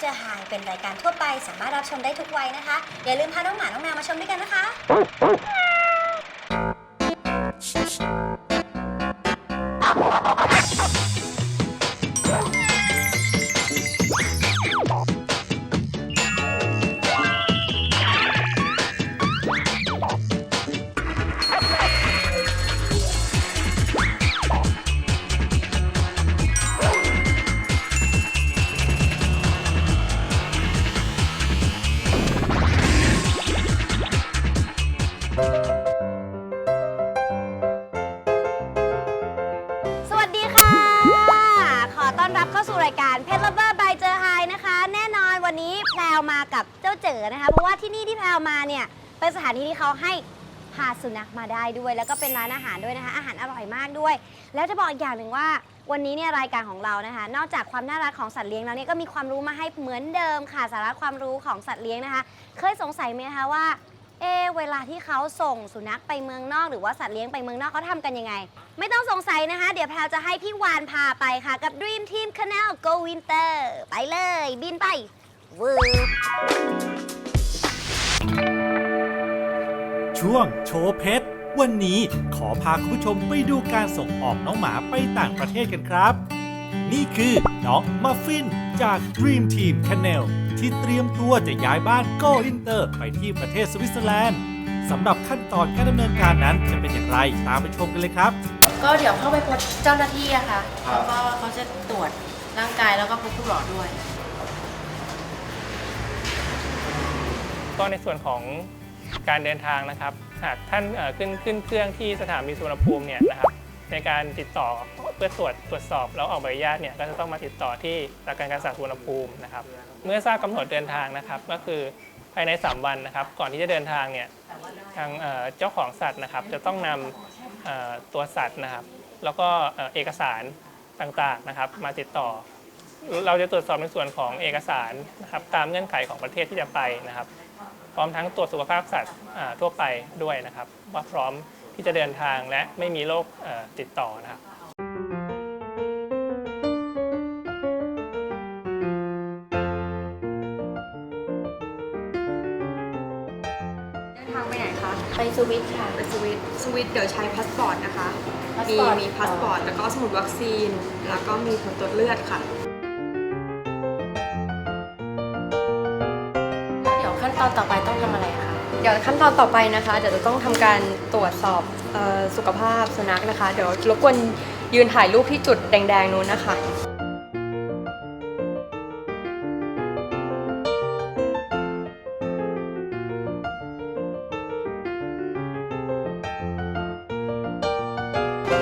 เจอไฮเป็นรายการทั่วไปสามารถรับชมได้ทุกวัยนะคะ อย่าลืมพาน้องหมา น้องแมวมาชมด้วยกันนะคะส รับเข้าสู่รายการเพ t ล Lover by เจอไฮนะคะ แน่นอนวันนี้แพลวมากับเจ้าเจ๋อนะคะ เพราะว่าที่นี่ที่แพลวมาเนี่ยเป็นสถานที่ที่เขาให้พาสุนัขมาได้ด้วย แล้วก็เป็นร้านอาหารด้วยนะคะ อาหารอร่อยมากด้วย แล้วจะบอกอีกอย่างหนึ่งว่า วันนี้เนี่ยรายการของเรานะคะ นอกจากความน่ารักของสัตว์เลี้ยงแล้วเนี่ยก็มีความรู้มาให้เหมือนเดิมค่ะสาระความรู้ของสัตว์เลี้ยงนะคะ เคยสงสัยไหมคะว่า เอะเวลาที่เขาส่งสุนัขไปเมืองนอก หรือว่าสัตว์เลี้ยงไปเมืองนอกเขาทำกันยังไง ไม่ต้องสงสัยนะคะ เดี๋ยวแพลวจะให้พี่วานพาไปค่ะ กับ Dream Team Canal Go Winter ไปเลย บินไปวืบ ช่วงโชว์เพชรวันนี้ขอพาคุณผู้ชมไปดูการส่งออกน้องหมาไปต่างประเทศกันครับ นี่คือน้องมัฟฟินจาก Dream Team Kennel ที่เตรียมตัวจะย้ายบ้านโกอินเตอร์ ไปที่ประเทศสวิตเซอร์แลนด์สำหรับขั้นตอนการดำเนินการนั้นจะเป็นอย่างไรตามไปชมกันเลยครับ ก็เดี๋ยวเข้าไปพบเจ้าหน้าที่อะค่ะแล้วก็เขาจะตรวจร่างกายแล้วก็พบคุณหมอด้วย ก็ในส่วนของการเดินทางนะครับ หากท่านเอ่อขึ้นขึ้นเครื่องที่สถานีสุวรรณภูมิเนี่ยนะครับในการติดต่อเพื่อตรวจตรวจสอบแล้วออกใบอนุญาตเนี่ยก็จะต้องมาติดต่อที่หลักการการศึกษาสุวรณภูมินะครับเมื่อทราบกำหนดเดินทางนะครับก็คือภายใน 3 วันนะครับ ก่อนที่จะเดินทางเนี่ยทางเจ้าของสัตว์นะครับ จะต้องนำเอ่อตัวสัตว์นะครับ แล้วก็เอกสารต่างๆนะครับ มาติดต่อ เราจะตรวจสอบในส่วนของเอกสารนะครับ ตามเงื่อนไขของประเทศที่จะไปนะครับ พร้อมทั้งตรวจสุขภาพสัตว์ทั่วไปด้วยนะครับ ว่าพร้อมที่จะเดินทางและไม่มีโรคติดต่อนะครับ วิตค่ะไปสวิตสวิตเดี๋ยวใช้พาสปอร์ตนะคะ พาสมีปอร์ต มีพาสปอร์ตแล้วก็สมุดวัคซีน แล้วก็มีผลตรวจเลือดค่ะ แล้วเดี๋ยวขั้นตอนต่อไปต้องทำอะไรคะ เดี๋ยวขั้นตอนต่อไปนะคะเดี๋ยวจะต้องทำการตรวจสอบเออสุขภาพสุนัขนะคะ เดี๋ยวรบกวนยืนถ่ายรูปที่จุดแดงๆนู้นนะคะ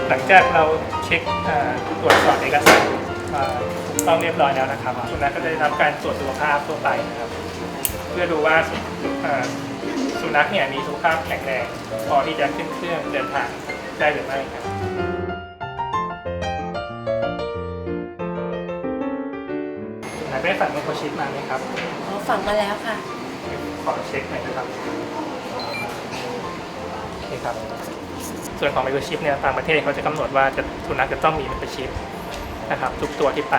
หลังจากเราเช็คเอ่อตรวจสอบเอกสารมาถูกต้องเรียบร้อยแล้วนะครับสุนัขก็จะได้รับการตรวจสุขภาพทั่วไปนะครับ เพื่อดูว่าเอ่อสุนัขเนี่ยมีสุขภาพแข็งแรงพอที่จะขึ้นเครื่องเดินทางได้หรือไม่ครับสุนัขได้สั่งไมโครชิปมาไหมครับอ๋อฝังมาแล้วค่ะ ขอเช็คหน่อยนะครับโอเคครับ ส่วนของไมโครชิปเนี่ยต่างประเทศเขาจะกำหนดว่าจะสุนัขจะต้องมีไมโครชิปนะครับทุกตัวที่ไป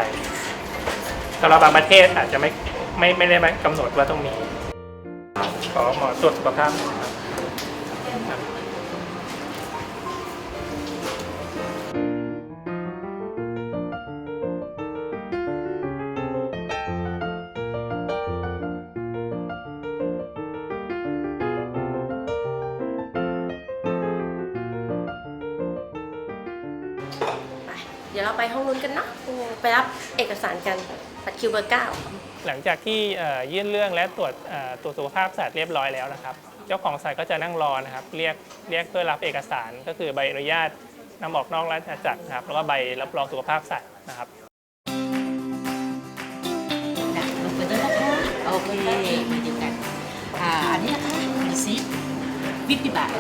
สำหรับบางประเทศอาจจะไม่ไม่ไม่ได้กำหนดว่าต้องมีขอหมอตรวจสุขภาพ เอกสารกันบัตรคิวเบอร์เก้าหลังจากที่เอ่อยื่นเรื่องและตรวจเอ่อตรวจสุขภาพสัตว์เรียบร้อยแล้วนะครับ เจ้าของสัตว์ก็จะนั่งรอนะครับ เรียกเรียกเพื่อรับเอกสารก็คือใบอนุญาตนำออกนอกราชอาณาจักรนะครับแล้วก็ใบรับรองสุขภาพสัตว์นะครับนะลงไปด้วยนะคะโอเคมาเดียวกันอ่าอันนี้นะคะดูซิวิปปิบาท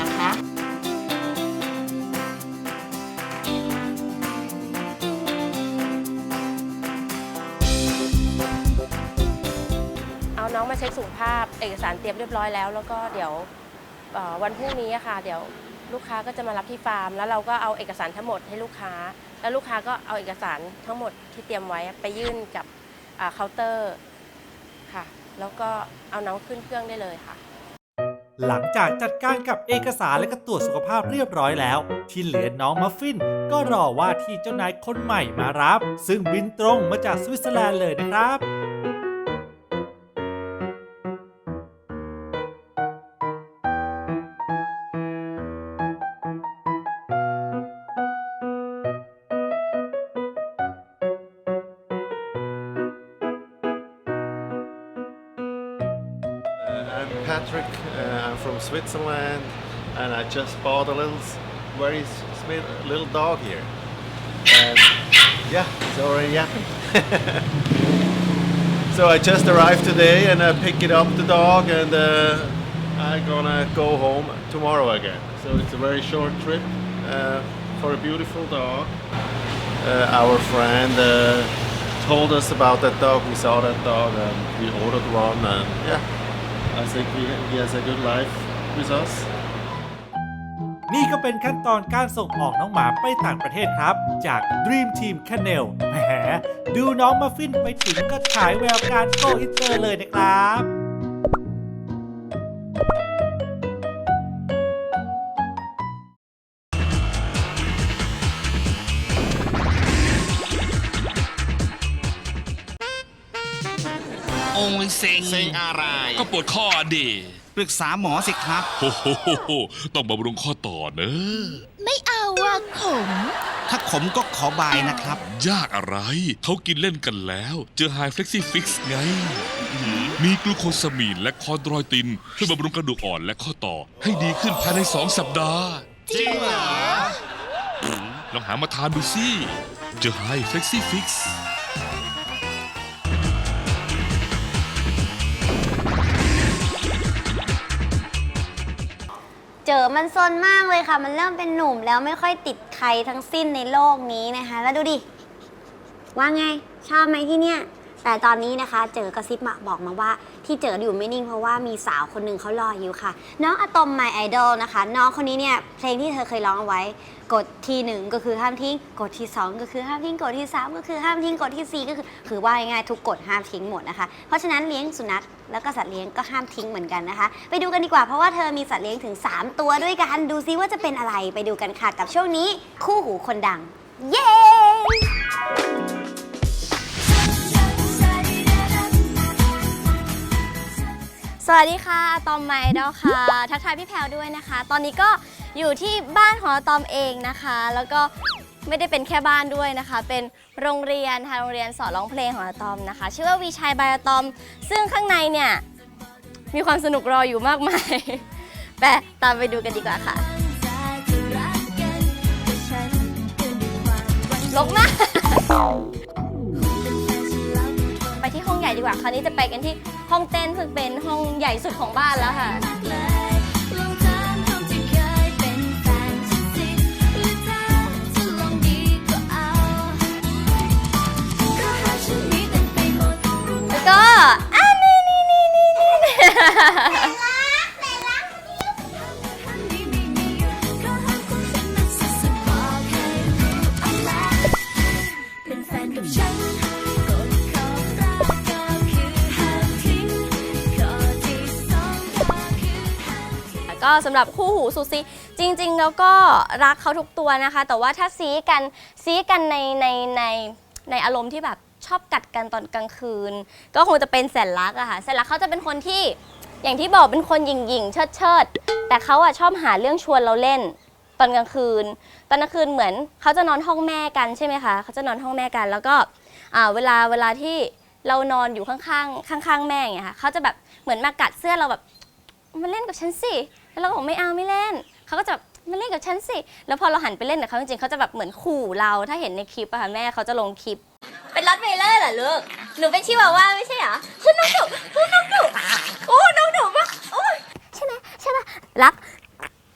นะคะ สุขภาพเอกสารเตรียมเรียบร้อยแล้ว แล้วก็เดี๋ยววันพรุ่งนี้อะค่ะ เดี๋ยวลูกค้าก็จะมารับที่ฟาร์ม แล้วเราก็เอาเอกสารทั้งหมดให้ลูกค้า แล้วลูกค้าก็เอาเอกสารทั้งหมดที่เตรียมไว้ไปยื่นกับเคาน์เตอร์ค่ะ แล้วก็เอาน้องขึ้นเครื่องได้เลยค่ะ หลังจากจัดการกับเอกสารและก็ตรวจสุขภาพเรียบร้อยแล้ว ที่เหลือน้องมัฟฟิน ก็รอว่าที่เจ้านายคนใหม่มารับ ซึ่งบินตรงมาจากสวิตเซอร์แลนด์เลยนะครับ from Switzerland, and I just bought a little, very little dog here. And yeah, it's already happened. so I just arrived today, and I pick it up the dog, and uh, I'm gonna go home tomorrow again. So it's a very short trip uh, for a beautiful dog. Uh, our friend uh, told us about that dog. We saw that dog, and we ordered one, and yeah. I think he, he has a good life with us. นี่ก็เป็นขั้นตอนการส่งออกน้องหมาไปต่างประเทศครับ จาก Dream Team Kennel แหมดูน้องมาฟินไปถึงก็ฉายแววการโกอินเตอร์เลยนะครับโอ้ยเซ็ง เซ็งอะไรก็ ปวดข้อดิปรึกษาหมอสิครับ โอ้โหโหโหต้องบำรุงข้อต่อเนอะไม่เอาอะขม ถ้าขมก็ขอบายนะครับ ยากอะไร เขากินเล่นกันแล้ว เจอไฮเฟล็กซี่ฟิกซ์ไง มีกลูโคซามีนและคอนโดรอยตินช่วยบำรุงกระดูกอ่อนและข้อต่อ ให้ดีขึ้นภายใน 2 สัปดาห์ จริงเหรอ ลองหามาทานดูสิ เจอไฮเฟล็กซี่ฟิกซ์ เจอมันซนมากเลยค่ะ มันเริ่มเป็นหนุ่มแล้วไม่ค่อยติดใครทั้งสิ้นในโลกนี้นะคะ แล้วดูดิ ว่าไง ชอบไหมที่เนี่ย แต่ตอนนี้นะคะ เจอกระซิบมาบอกมาว่า ที่เจออยู่ไม่นิ่งเพราะว่ามีสาวคนหนึ่งเขารออยู่ค่ะ น้องอะตอมไมไอดอลนะคะ น้องคนนี้เนี่ยเพลงที่เธอเคยร้องเอาไว้ กดที่หนึ่งก็คือห้ามทิ้งกดที่สองก็คือห้ามทิ้งกดที่สามก็คือห้ามทิ้งกดที่สี่ก็คือ คือว่าง่ายๆทุกกฎห้ามทิ้งหมดนะคะ เพราะฉะนั้นเลี้ยงสุนัขแล้วก็สัตว์เลี้ยงก็ห้ามทิ้งเหมือนกันนะคะ ไปดูกันดีกว่าเพราะว่าเธอมีสัตว์เลี้ยงถึง 3 ตัวด้วยกัน ดูซิว่าจะเป็นอะไร ไปดูกันค่ะกับช่วงนี้คู่หูคนดัง เย้ สวัสดีค่ะอะตอมไมดอลค่ะ ทักทายพี่แพลวด้วยนะคะ ตอนนี้ก็อยู่ที่บ้านของอะตอมเองนะคะ แล้วก็ไม่ได้เป็นแค่บ้านด้วยนะคะ เป็นโรงเรียนค่ะโรงเรียนสอนร้องเพลงของอะตอมนะคะ ชื่อว่าวีชัยบายอะตอม ซึ่งข้างในเนี่ยมีความสนุกรออยู่มากมายแปะตามไปดูกันดีกว่าค่ะลกมาก ดีกว่า คราวนี้จะไปกันที่ห้องเต้นซึ่งเป็นห้องใหญ่สุดของบ้านแล้วค่ะแล้วก็ สำหรับคู่หูซูซีจริง ๆ แล้วก็รักเขาทุกตัวนะคะ แต่ว่าถ้าซีกันซีกันในในในในอารมณ์ที่แบบชอบกัดกันตอนกลางคืน ก็คงจะเป็นแสนรักอะค่ะแสนรักเขาจะเป็นคนที่อย่างที่บอกเป็นคนหยิ่งหยิ่งๆเชิดเชิดแต่เขาอะชอบหาเรื่องชวนเราเล่นตอนกลางคืน ตอนกลางคืนเหมือนเขาจะนอนห้องแม่กันใช่ไหมคะเขาจะนอนห้องแม่กัน แล้วก็อ่าเวลาเวลาที่เรานอนอยู่ข้างๆข้างๆแม่อย่างเงี้ยค่ะเขาจะแบบเหมือนมากัดเสื้อเราแบบมาเล่นกับฉันสิ แล้วเราก็บอกไม่เอาไม่เล่น เขาก็จะแบบมาเล่นกับฉันสิ แล้วพอเราหันไปเล่นกับเขาจริงๆเขาจะแบบเหมือนขู่เรา ถ้าเห็นในคลิปอะค่ะแม่เขาจะลงคลิป เป็นรอตไวเลอร์เหรอลูก หนูเป็นชิวาว่าไม่ใช่เหรอคุณน้องดุคุณน้องดุโอ้น้องดุมากโอ้ยใช่ไหมใช่ปะรัก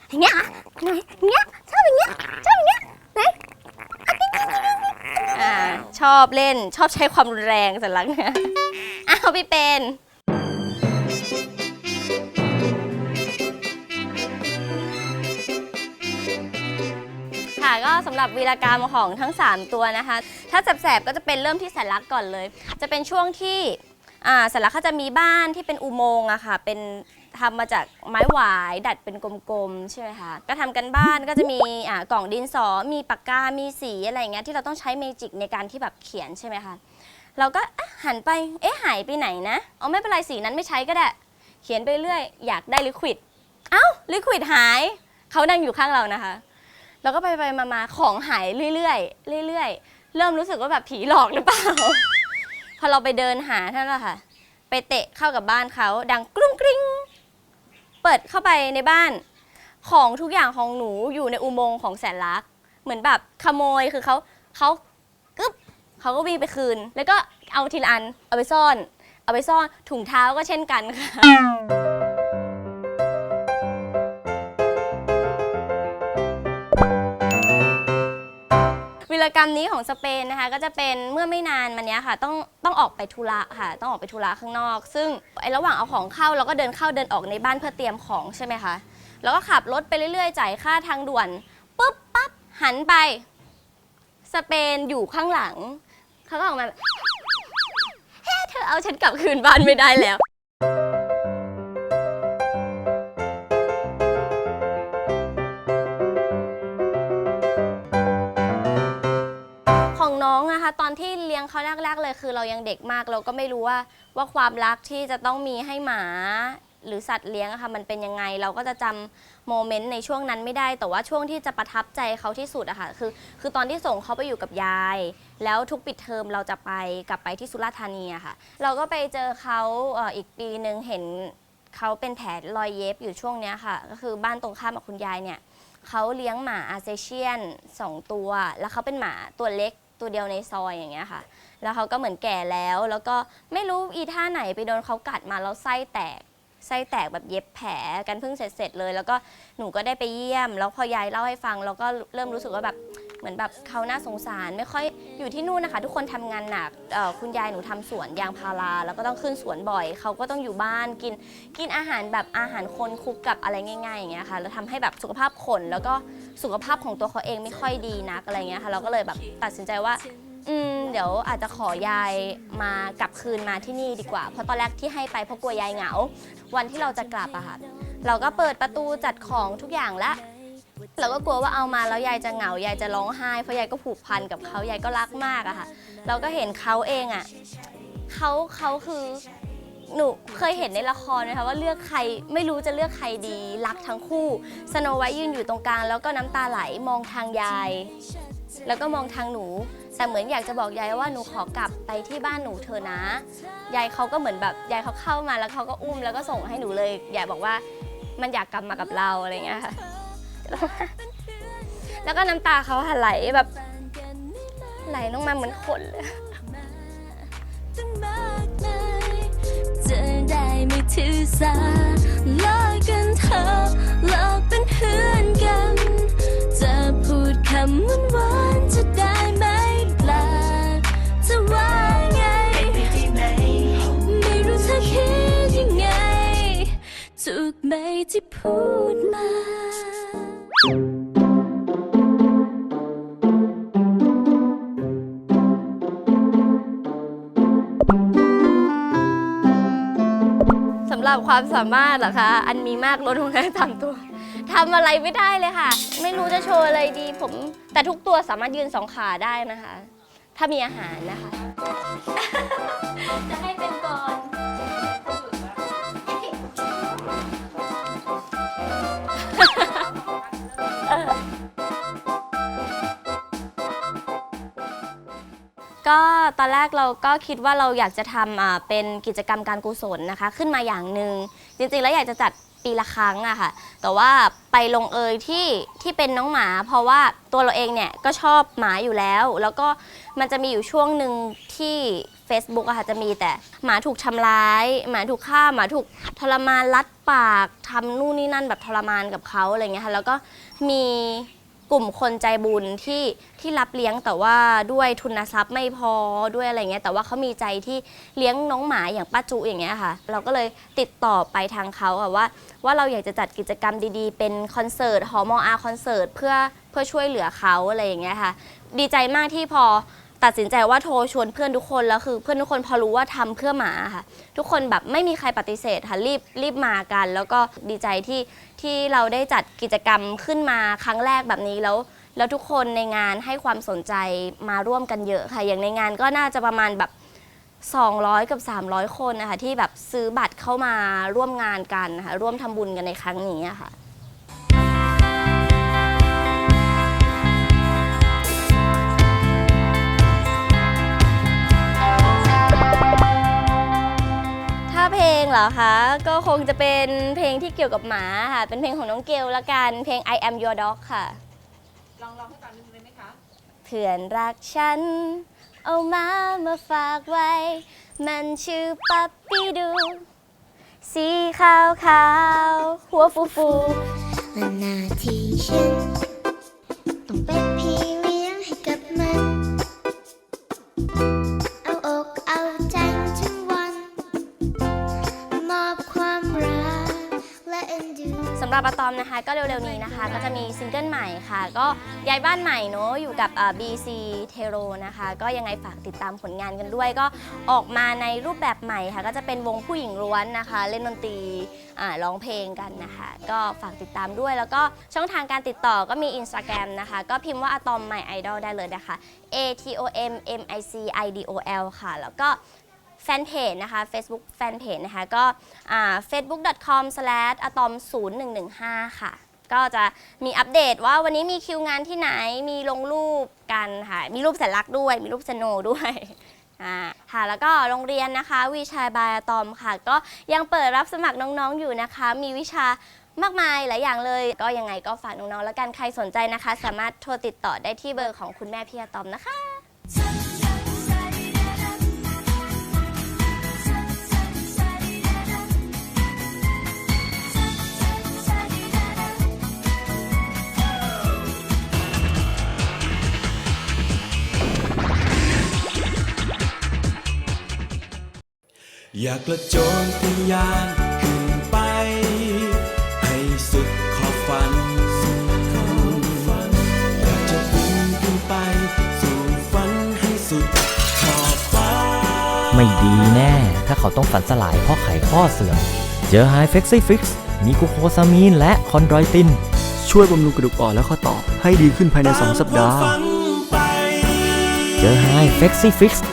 อย่างเงี้ยเหรอไหนอย่างเงี้ยชอบอย่างเงี้ยชอบอย่างเงี้ยไหนอ่าชอบเล่นชอบใช้ความรุนแรงสันหลังเนี่ยอ้าวพี่เป็น สำหรับวีรกรรมของทั้ง 3 ตัวนะคะ ถ้าแสบๆก็จะเป็นเริ่มที่สัญลักษณ์ก่อนเลย จะเป็นช่วงที่สัญลักษณ์เขาจะมีบ้านที่เป็นอุโมงค์อะค่ะ เป็นทำมาจากไม้หวายดัดเป็นกลมๆใช่ไหมคะ ก็ทำกันบ้านก็จะมีกล่องดินสอ มีปากกา มีสีอะไรอย่างเงี้ยที่เราต้องใช้เมจิกในการที่แบบเขียนใช่ไหมคะ เราก็หันไป เอ๊ะหายไปไหนนะ เอ๋อไม่เป็นไรสีนั้นไม่ใช้ก็ได้ เขียนไปเรื่อยอยากได้ลิควิด เอ้าลิควิดหาย เขานั่งอยู่ข้างเรานะคะ แล้วก็ไปไปมามาของหายเรื่อยๆเรื่อยๆ เริ่มรู้สึกว่าแบบผีหลอกหรือเปล่า พอเราไปเดินหาท่านละค่ะ ไปเตะเข้ากับบ้านเขาดังกรุ้งกริ้งเปิดเข้าไปในบ้าน ของทุกอย่างของหนูอยู่ในอุโมงค์ของแสนรักเหมือนแบบขโมยคือเขาเขากึ๊บเขาก็วิ่งไปคืน แล้วก็เอาทีละอันเอาไปซ่อน เอาไปซ่อนถุงเท้าก็เช่นกันค่ะ วิรกรรมนี้ของสเปนนะคะก็จะเป็นเมื่อไม่นานมาเนี้ยค่ะต้องต้องออกไปธุระค่ะ ต้องออกไปธุระข้างนอก ซึ่งไอ้ระหว่างเอาของเข้าเราก็เดินเข้าเดินออกในบ้านเพื่อเตรียมของใช่ไหมคะแล้วก็ขับรถไปเรื่อยๆจ่ายค่าทางด่วนปุ๊บปั๊บหันไป สเปนอยู่ข้างหลังเขาก็ออกมาเฮ้เธอเอาฉันกลับคืนบ้านไม่ได้แล้ว ยังเด็กมากเราก็ไม่รู้ว่าว่าความรักที่จะต้องมีให้หมา หรือสัตว์เลี้ยงอะค่ะมันเป็นยังไง เราก็จะจำโมเมนต์ในช่วงนั้นไม่ได้ แต่ว่าช่วงที่จะประทับใจเขาที่สุดอะค่ะคือ คือตอนที่ส่งเขาไปอยู่กับยาย แล้วทุกปิดเทอมเราจะไปกลับไปที่สุราษฎร์ธานีอะค่ะ เราก็ไปเจอเขาเอ่ออีกปีหนึ่งเห็นเขาเป็นแผลรอยเย็บอยู่ช่วงเนี้ยค่ะ ก็คือบ้านตรงข้ามกับคุณยายเนี่ย เขาเลี้ยงหมาอาเซเชียนสองตัว แล้วเขาเป็นหมาตัวเล็กตัวเดียวในซอยอย่างเงี้ยค่ะ แล้วเขาก็เหมือนแก่แล้ว แล้วก็ไม่รู้อีท่าไหนไปโดนเขากัดมาแล้วไส้แตกไส้แตกแบบเย็บแผลกันเพิ่งเสร็จๆเลย แล้วก็หนูก็ได้ไปเยี่ยม แล้วพอยายเล่าให้ฟังเราก็เริ่มรู้สึกว่าแบบเหมือนแบบเขาน่าสงสาร ไม่ค่อยอยู่ที่นู่นนะคะ ทุกคนทำงานหนักคุณยายหนูทำสวนยางพาราแล้วก็ต้องขึ้นสวนบ่อย เขาก็ต้องอยู่บ้านกินกินอาหารแบบอาหารคนคุกกับอะไรง่ายๆอย่างเงี้ยค่ะแล้วทำให้แบบสุขภาพขนแล้วก็สุขภาพของตัวเขาเองไม่ค่อยดีนักอะไรเงี้ยค่ะเราก็เลยแบบตัดสินใจว่า อืมเดี๋ยวอาจจะขอยายมากลับคืนมาที่นี่ดีกว่า เพราะตอนแรกที่ให้ไปเพราะกลัวยายเหงา วันที่เราจะกลับอะค่ะ เราก็เปิดประตูจัดของทุกอย่างละเราก็กลัวว่าเอามาแล้วยายจะเหงายายจะร้องไห้เพราะยายก็ผูกพันกับเขายายก็รักมากอะค่ะ เราก็เห็นเขาเองอะเขาเขาคือหนูเคยเห็นในละครนะคะว่าเลือกใครไม่รู้จะเลือกใครดีรักทั้งคู่สโนไวท์ยืนอยู่ตรงกลาง แล้วก็น้ำตาไหลมองทางยาย แล้วก็มองทางหนู แต่เหมือนอยากจะบอกยายว่าหนูขอกลับไปที่บ้านหนูเถอะนะ ยายเขาก็เหมือนแบบยายเขาเข้ามาแล้วเขาก็อุ้มแล้วก็ส่งให้หนูเลยยายบอกว่ามันอยากกลับมากับเราอะไรเงี้ยค่ะ แล้วก็น้ำตาเขาไหลแบบ ไหลลงมาเหมือนขนเลยจะได้ไม่ถือสาเลิกกันเถอะเลิกเป็นเพื่อนกัน จะพูดคำหวานหวานๆจะได้ ไหมที่พูดมา สำหรับความสามารถเหรอคะ อันมีมากล้นของการทำตัว ทำอะไรไม่ได้เลยค่ะ ไม่รู้จะโชว์อะไรดี ผม แต่ทุกตัวสามารถยืนสองขาได้นะคะ ถ้ามีอาหารนะคะ จะให้ ก็ตอนแรกเราก็คิดว่าเราอยากจะทำอ่าเป็นกิจกรรมการกุศลนะคะ ขึ้นมาอย่างหนึ่งจริงๆแล้วอยากจะจัดปีละครั้งอะค่ะ แต่ว่าไปลงเอยที่ที่เป็นน้องหมา เพราะว่าตัวเราเองเนี่ยก็ชอบหมาอยู่แล้ว แล้วก็มันจะมีอยู่ช่วงหนึ่งที่ Facebook อะค่ะจะมีแต่หมาถูกทำร้าย หมาถูกฆ่าหมาถูกทรมานรัดปากทำนู่นนี่นั่นแบบทรมานกับเขาอะไรเงี้ยค่ะแล้วก็มี กลุ่มคนใจบุญที่ที่รับเลี้ยงแต่ว่าด้วยทุนทรัพย์ไม่พอด้วยอะไรเงี้ยแต่ว่าเขามีใจที่เลี้ยงน้องหมาอย่างป้าจุอย่างเงี้ยค่ะ เราก็เลยติดต่อไปทางเขาอะว่า ว่าเราอยากจะจัดกิจกรรมดีๆ เป็นคอนเสิร์ตหอมออาคอนเสิร์ตเพื่อเพื่อพื่อช่วยเหลือเขาอะไรอย่างเงี้ยค่ะ ดีใจมากที่พอ ตัดสินใจว่าโทรชวนเพื่อนทุกคนแล้วคือ เพื่อนทุกคนพอรู้ว่าทำเพื่อหมาค่ะ ทุกคนแบบไม่มีใครปฏิเสธค่ะรีบรีบมากัน แล้วก็ดีใจที่ที่เราได้จัดกิจกรรมขึ้นมาครั้งแรกแบบนี้แล้ว แล้วทุกคนในงานให้ความสนใจมาร่วมกันเยอะค่ะ อย่างในงานก็น่าจะประมาณแบบ 200 กับ 300 คนนะคะที่แบบซื้อบัตรเข้ามาร่วมงานกันนะคะร่วมทำบุญกันในครั้งนี้อะค่ะ เพลงเหรอคะ ก็คงจะเป็นเพลงที่เกี่ยวกับหมาค่ะ เป็นเพลงของน้องเกลละกัน เพลง I am your dog ค่ะ ลองร้องให้ฟังนิดนึงได้ไหมคะเพื่อนรักฉัน เอามามาฝากไว้ มันชื่อปั๊ปปี้ดู สีขาวขาวๆหัวฟูฟูๆและหน้าที่ฉันต้องเป็นพี่ำหรับอะตอมนะคะ ก็เร็วๆนี้นะคะ ก็จะมีซิงเกิลใหม่ค่ะ ก็ย้ายบ้านใหม่เนอะอยู่กับเอ่อ BC t e r o นะคะ ก็ยังไงฝากติดตามผลงานกันด้วย ก็ออกมาในรูปแบบใหม่ค่ะ ก็จะเป็นวงผู้หญิงล้วนนะคะ เล่นดนตรีอ่าร้องเพลงกันนะคะ ก็ฝากติดตามด้วย แล้วก็ช่องทางการติดต่อก็มี Instagram นะคะ ก็พิมพ์ว่าอะตอม My Idol ได้เลยนะคะ A T O M M I C I D O L ค่ะ แล้วก็ ฟนเพจนะคะ Facebook แฟนเพจนะคะก็ facebook.com/atom0115 ค่ะ ก็จะมีอัปเดตว่าวันนี้มีคิวงานที่ไหนมีลงรูปกันค่ะ มีรูปสัญลักษณ์ด้วย มีรูปสโนด้วยค่ะแล้วก็โรงเรียนนะคะ วิชาบายอะตอมค่ะ ก็ยังเปิดรับสมัครน้องๆอยู่นะคะ มีวิชามากมายหลายอย่างเลย ก็ยังไงก็ฝากน้องๆแล้วกันใครสนใจนะคะ สามารถโทรติดต่อได้ที่เบอร์ของคุณแม่พี่อะตอมนะคะ อยากกระโจนทะยานขึ้นไป ให้สุดขอบฝันขอบฝัน อยากจะบินขึ้นไป สู่ฝันให้สุดขอบฟ้า ไม่ดีแน่ ถ้าเขาต้องฝันสลายเพราะไขข้อเสื่อม เจอไฮเฟกซี่ฟิกซ์มีกลูโคซามีนและคอนโดรอยติน ช่วยบำรุงกระดูกอ่อนและข้อต่อให้ดีขึ้นภายใน 2 สัปดาห์ เจอไฮเฟกซี่ฟิกซ์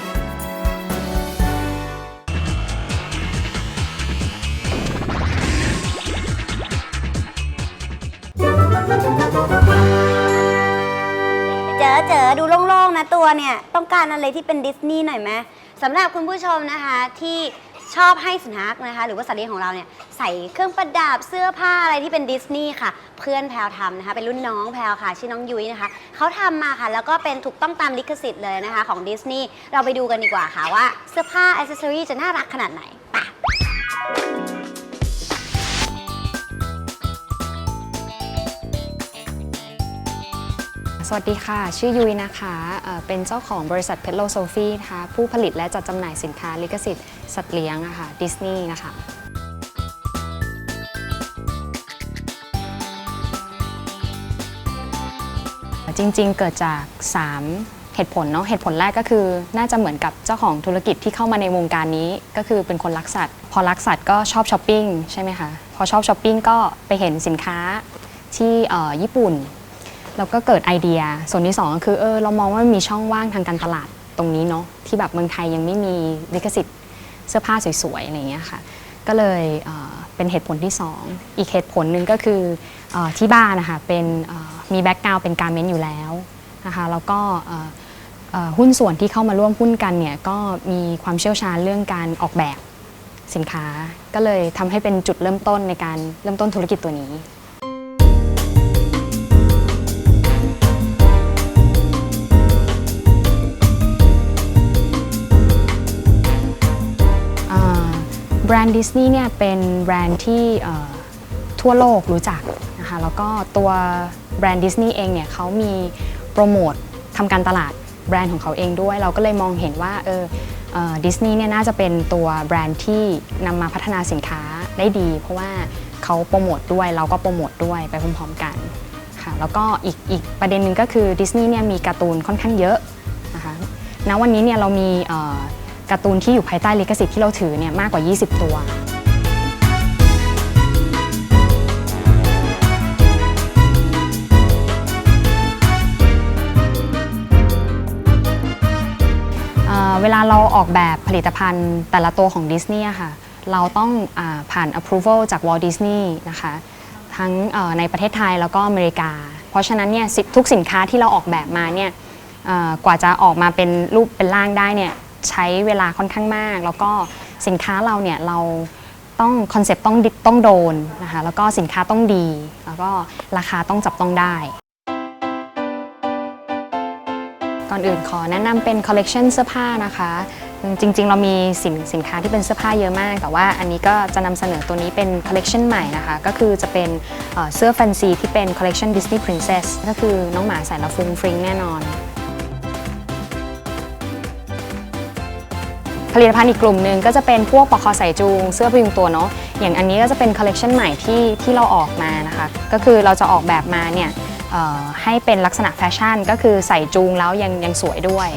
วเนี่ยต้องการอะไรที่เป็นดิสนีย์หน่อยไหมสำหรับคุณผู้ชมนะคะที่ชอบให้สุนัขนะคะ หรือว่าสัตว์เลี้ยงของเราเนี่ยใส่เครื่องประดับเสื้อผ้าอะไรที่เป็นดิสนีย์ค่ะ เพื่อนแพลวทำนะคะ เป็นรุ่นน้องแพลวค่ะ ชื่อน้องยุ้ยนะคะเขาทำมาค่ะ แล้วก็เป็นถูกต้องตามลิขสิทธิ์เลยนะคะ ของดิสนีย์เราไปดูกันดีกว่าค่ะว่าเสื้อผ้าอ c เซสซอรีจะน่ารักขนาดไหน สวัสดีค่ะ ชื่อยุ้ยนะคะเเป็นเจ้าของบริษัทเพ t โลโซฟีนะคะผู้ผลิตและจัดจำหน่ายสินค้าลิขสิทธิ์สัตว์เลี้ยงอะค่ะดิสนีย์นะคะจริงๆ เกิดจาก 3 เหตุผลเนาะเหตุผลแรกก็คือน่าจะเหมือนกับเจ้าของธุรกิจที่เข้ามาในวงการนี้ ก็คือเป็นคนรักสัตว์ พอรักสัตว์ก็ชอบช้อปปิ้งใช่ไหมคะพอชอบช้อปปิ้งก็ไปเห็นสินค้าที่ญี่ปุ่น แล้วก็เกิดไอเดีย ส่วนที่ 2 ก็คือเออเรามองว่ามีช่องว่างทางการตลาดตรงนี้เนาะที่แบบเมืองไทยยังไม่มีลิขสิทธิ์เสื้อผ้าสวยๆอะไรเงี้ยค่ะ ก็เลยเเป็นเหตุผลที่ 2 อีกเหตุผลหนึ่งก็คือออที่บ้านนะคะเป็นมีแบ็กกราวเป็นการเมนต์อยู่แล้วนะคะแล้วก็หุ้นส่วนที่เข้ามาร่วมหุ้นกันเนี่ยก็มีความเชี่ยวชาญเรื่องการออกแบบสินค้า ก็เลยทำให้เป็นจุดเริ่มต้นในการเริ่มต้นธุรกิจตัวนี้ แบรนด์ดิสนีย์เนี่ยเป็นแบรนด์ที่ทั่วโลกรู้จักนะคะแล้วก็ตัวแบรนด์ดิสนีย์เองเนี่ยเขามีโปรโมททำการตลาดแบรนด์ของเขาเองด้วย เราก็เลยมองเห็นว่าเออดิสนีย์เนี่ยน่าจะเป็นตัวแบรนด์ที่นำมาพัฒนาสินค้าได้ดี เพราะว่าเขาโปรโมทด้วยเราก็โปรโมทด้วยไปพร้อมๆกันค่ะแล้วก็อีกอีกประเด็นหนึ่งก็คือดิสนีย์เนี่ยมีการ์ตูนค่อนข้างเยอะนะคะณวันนี้เนี่ยเรามีเการ์ตูนที่อยู่ภายใต้ลิขสิทธิ์ที่เราถือเนี่ยมากกว่า 20 ตัวเอ่อเวลาเราออกแบบผลิตภัณฑ์แต่ละตัวของดิสนีย์ค่ะ เราต้องอผ่าน approval จาก Walt Disney นะคะ ทั้งในประเทศไทยแล้วก็อเมริกา เพราะฉะนั้นเนี่ยทุกสินค้าที่เราออกแบบมาเนี่ยกว่าจะออกมาเป็นรูปเป็นร่างได้เนี่ย ใช้เวลาค่อนข้างมาก แล้วก็สินค้าเราเนี่ยเราต้องคอนเซปต์ต้องดิต้องโดนนะคะแล้วก็สินค้าต้องดี แล้วก็ราคาต้องจับต้องได้ ก่อนอื่นขอแนะนำเป็นคอลเลกชันเสื้อผ้านะคะ จริง ๆ เรามีสินสินค้าที่เป็นเสื้อผ้าเยอะมาก แต่ว่าอันนี้ก็จะนำเสนอตัวนี้เป็นคอลเลกชันใหม่นะคะ ก็คือจะเป็นเสื้อแฟนซีที่เป็นคอลเลกชัน Disney Princess ก็คือน้องหมาใส่และฟุ้งฟริ้งแน่นอน ผลิตภัณฑ์อีกกลุ่มหนึ่งก็จะเป็นพวกปลอกคอใส่จูง เสื้อพยุงตัวเนาะอย่างอันนี้ก็จะเป็นคอลเลกชันใหม่ที่ที่เราออกมานะคะก็คือเราจะออกแบบมาเนี่ยให้เป็นลักษณะแฟชั่น ก็คือใส่จูงแล้วยังยังสวยด้วย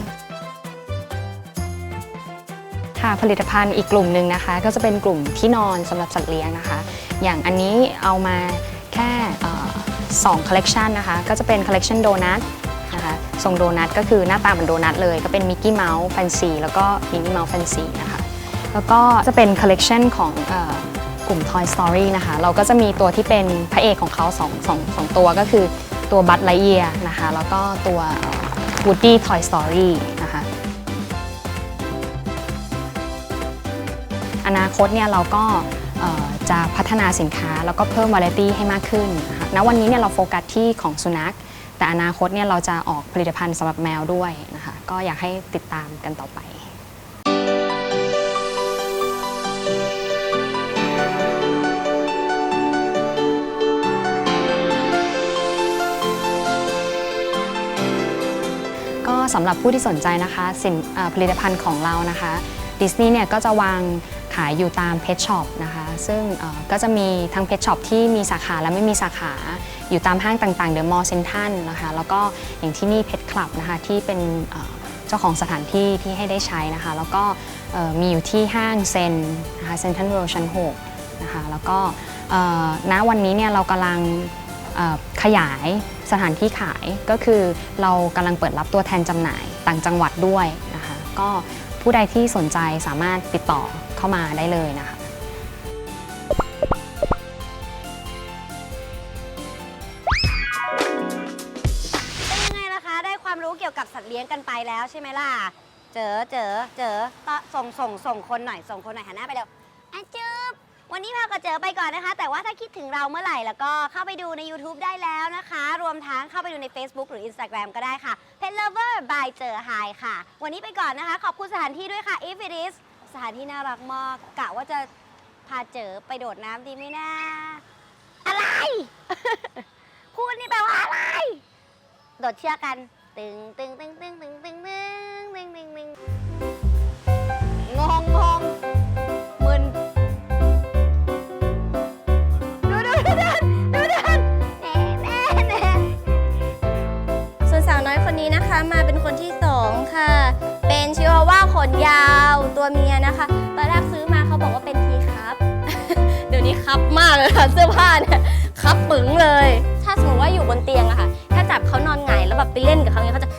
ค่ะผลิตภัณฑ์อีกกลุ่มหนึ่งนะคะ ก็จะเป็นกลุ่มที่นอนสำหรับสัตว์เลี้ยงนะคะ อย่างอันนี้เอามาแค่สองคอลเลกชันนะคะ ก็จะเป็นคอลเลกชันโดนัท ทรงโดนัทก็คือหน้าตาเหมือนโดนัทเลย ก็เป็นมิกกี้เมาส์แฟนซีแล้วก็มินนี่เมาส์แฟนซีนะคะแล้วก็จะเป็นคอลเลกชันของออกลุ่ม Toy Story นะคะ เราก็จะมีตัวที่เป็นพระเอกของเขาสองสองสองตัวก็คือตัวบัตไลเยียนะคะ แล้วก็ตัว Woody Toy Story นะคะ อนาคตเนี่ยเราก็จะพัฒนาสินค้าแล้วก็เพิ่มวาไรตี้ให้มากขึ้นนะคะณวันนี้เนี่ยเราโฟกัสที่ของสุนัข แต่อนาคตเนี่ยเราจะออกผลิตภัณฑ์สำหรับแมวด้วยนะคะก็อยากให้ติดตามกันต่อไปก็สำหรับผู้ที่สนใจนะคะสินผลิตภัณฑ์ของเรานะคะดิสนีย์เนี่ยก็จะวางขายอยู่ตามเพจช็อปนะคะ ซึ่งก็จะมีทั้งเพจช็อปที่มีสาขาและไม่มีสาขาอยู่ตามห้างต่างๆเดอะมอลล์เซนทันนะคะแล้วก็อย่างที่นี่เพจคลับนะคะที่เป็นเจ้าของสถานที่ที่ให้ได้ใช้นะคะ แล้วก็มีอยู่ที่ห้างเซนนะคะเซนทันเวิลด์ชั้น6นะคะแล้วก็ณวันนี้เนี่ยเรากำลังขยายสถานที่ขายก็คือเรากำลังเปิดรับตัวแทนจำหน่ายต่างจังหวัดด้วยนะคะก็ผู้ใดที่สนใจสามารถติดต่อเข้ามาได้เลยนะคะ กันไปแล้วใช่ไหมล่ะ เจอเจอเจอตส่งส่งส่งคนหน่อยส่งคนหน่อยหันหน้าไปเร็วอะจืบวันนี้พากับเจอไปก่อนนะคะ แต่ว่าถ้าคิดถึงเราเมื่อไหร่แล้วก็เข้าไปดูใน YouTube ได้แล้วนะคะ รวมทั้งเข้าไปดูใน Facebook หรือ Instagram ก็ได้ค่ะ Pet Lover by เจอ Hi ค่ะ วันนี้ไปก่อนนะคะ ขอบคุณสถานที่ด้วยค่ะ If it is สถานที่น่ารักมากกะว่าจะพาเจอไปโดดน้ำดีไหมนะอะไร พูดนี่แปลว่าอะไร โดดเชือกกัน ตึงตึงตึงตึงตึงตึงตึงตึงตึงตึงงงงงมึนดูดูดูดินดูดินแน่แน่แน่ส่วนสาวน้อยคนนี้นะคะ มาเป็นคนที่สองค่ะ เป็นชิวาว่าขนยาวตัวเมียนะคะตอนแรกซื้อมาเขาบอกว่าเป็นทีครับ เดี๋ยวนี้ครับมากเลยค่ะเสื้อผ้าเนี่ยครับปึ๋งเลย ถ้าสมมติว่าอยู่บนเตียงอะค่ะ เขานอนหงายแล้วแบบไปเล่นกับเขาเนี่ยเขาจะ